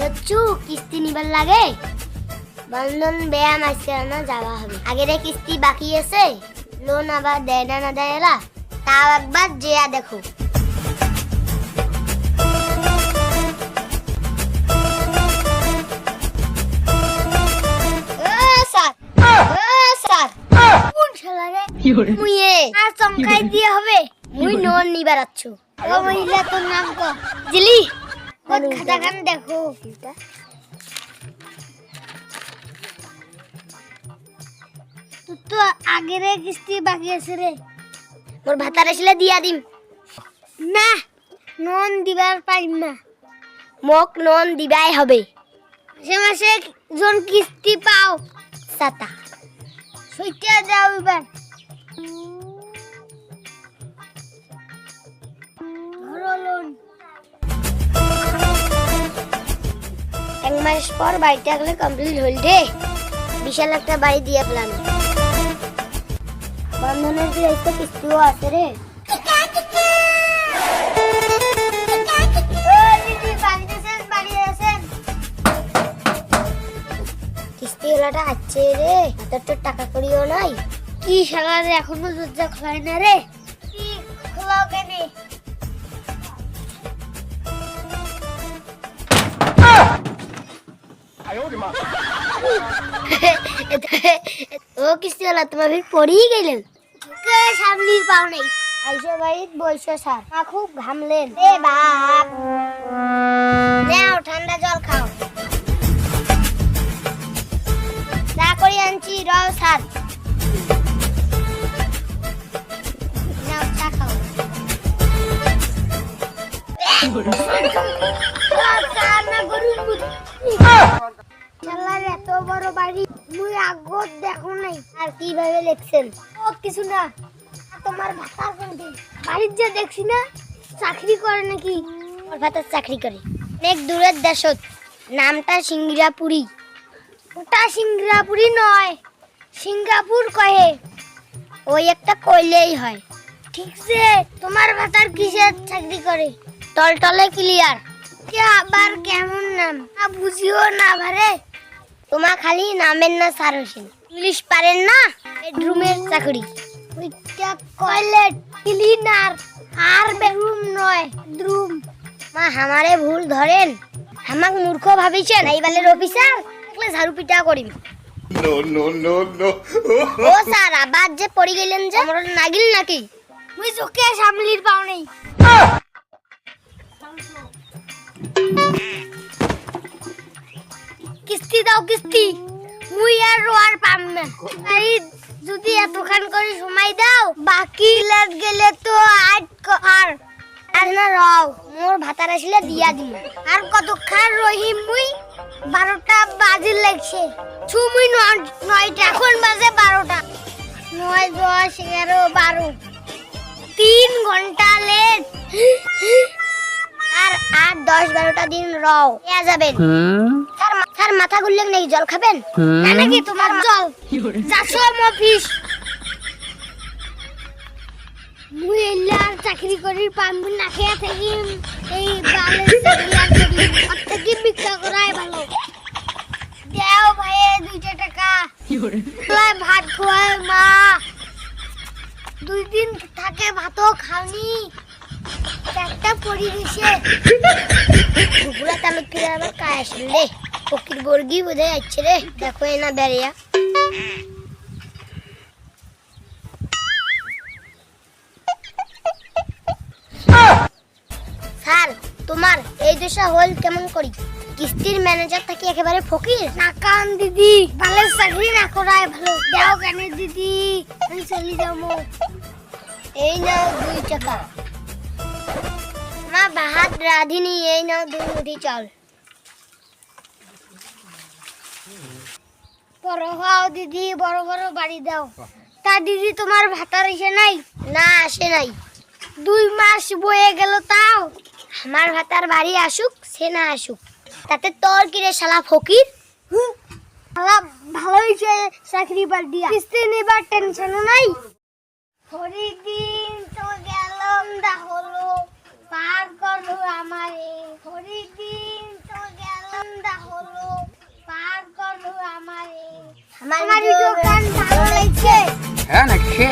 ধরছু কিস্তি নিবার লাগে। বন্ধন ব্যায়াম আজকে না যাওয়া হবে। আগের কিস্তি বাকি আছে লোন আবার দেয় না না দেয় এলা। তাও একবার যেয়া দেখো। মুইয়ে আর চমকাই দিয়ে হবে? মুই নন নিবার আছো মহিলা তোর নাম ক? জিলি। খাতাখান দেখো। তোর তো আগের কিস্তি বাকি আছে রে মোর ভাতার আসলে দিয়া দিম। না নন দিবার পারিম না। মোক নন দিবাই হবে। মাসে জন কিস্তি পাও। সাতা সইটা দাও এবার মাস পর বাড়িতে আসলে কমপ্লিট হল রে। বিশাল একটা বাড়ি দিয়ে পেলাম বন্ধনের যে একটা কিস্তিও আছে রে। ও দিদি বাড়িতে আছেন বাড়ি আছেন কিস্তি ওলাটা আছে রে হাতের তো টাকা করিও নাই। কি শালা রে এখনও দরজা খোলাই না রে? কি খোলাও কেনে? ও কিস্তি ওলা তোমার ভিড় পড়েই গেলেন কে সামলির পাও নেই? আইসো বাড়িত বইসো স্যার মা খুব ঘামলেন। এ বাপ। নাও ঠান্ডা জল খাও। চা করে আনছি রও স্যার নাও চা খাও। বড় বাড়ি, মুই আগত দেখো নাই আর কীভাবে লেখছেন। ও কিছু না তোমার ভাতার কোনটি বাড়ির যে দেখছি না, চাকরি করে নাকি? ওর ভাতার চাকরি করে। অনেক দূরের দেশত, নামটা সিঙ্গাপুরি ওটা সিঙ্গাপুরি নয়, সিঙ্গাপুর কহে। ওই একটা কইলেই হয়। ঠিক যে তোমার ভাতার কিসের চাকরি করে? টলটলে ক্লিয়ার কে আবার কেমন নাম? বুঝিও না ভারে তোমার খালি নামের না স্যার হোসেন। ইংলিশ পারেন না বেডরুমের চাকরি। ওইটা টয়লেট ক্লিনার আর বেডরুম নয় বেডরুম। মা আমারে ভুল ধরেন। আমাক মূর্খ ভাবিছেন এই বালের অফিসার দেখলে ঝাড়ু পিটা করিম। No, no, no, no. ও স্যার আবার যে পড়ে গেলেন যে আমার নাগিল নাকি? মুই চোখে সামলির পাও নেই। কিস্তি দাও, কিস্তি। মুই আর রোয়ার পাম না। যদি এতখান করে সময় দাও, বাকি লাগ গেলে তো আট আর আর না রাও, মোর ভাতার আসলে দিয়া দিম। আর কতক্ষণ রহিম মুই? বারোটা বাজে লাগছে। ছুমুই নয়টা, এখন বাজে বারোটা। নয়, দশ, এগারো, বারো। তিন ঘণ্টা লেট। আর আট দশ বারোটা দিন রও। দেয়া যাবেন। স্যার মাথা ঘুরলেন নাকি জল খাবেন? না নাকি তোমার জল? যাচ্ছ অফিস। মুই এলে আর চাকরি করি পারব না খেয়ে থাকি। এই বালের আর থেকে ভিক্ষা করাই ভালো। দেও ভাই দুইটা টাকা। ভাত খোয়ায় মা। দুই দিন থাকে ভাতও খাওনি। একটা পরিবেশে ঘুগুলা তালুক ফিরে আবার কায় আসল রে। ফকির বর্গি বোধহয় যাচ্ছে রে। দেখো না বেরিয়া স্যার তোমার এই দশা হল কেমন করি? কিস্তির ম্যানেজার থাকি একেবারে ফকির? না কান দিদি। ভালো চাকরি না করায় ভালো। দেও কেন দিদি? আমি চলে যাব। এই নাও দুই টাকা। মা ভাত রাঁধিনি এই নাও দুই মুঠি চাল। বড় হও দিদি বড় বড় বাড়ি দাও। তা দিদি তোমার ভাতার এসে নাই? না আসে নাই। দুই মাস বয়ে গেল তাও। আমার ভাতার বাড়ি আসুক সে না আসুক। তাতে তোর কিরে শালা ফকির? শালা ভালো হয়েছে চাকরি বাদ দিয়া। কিস্তি নেবার টেনশনও নাই হরিদিন তো গেলাম দা হলো পার করল আমারে হরিদিন তো গেলাম আমার ভিডিও গান ভালো লাগছে হ্যাঁ নাকি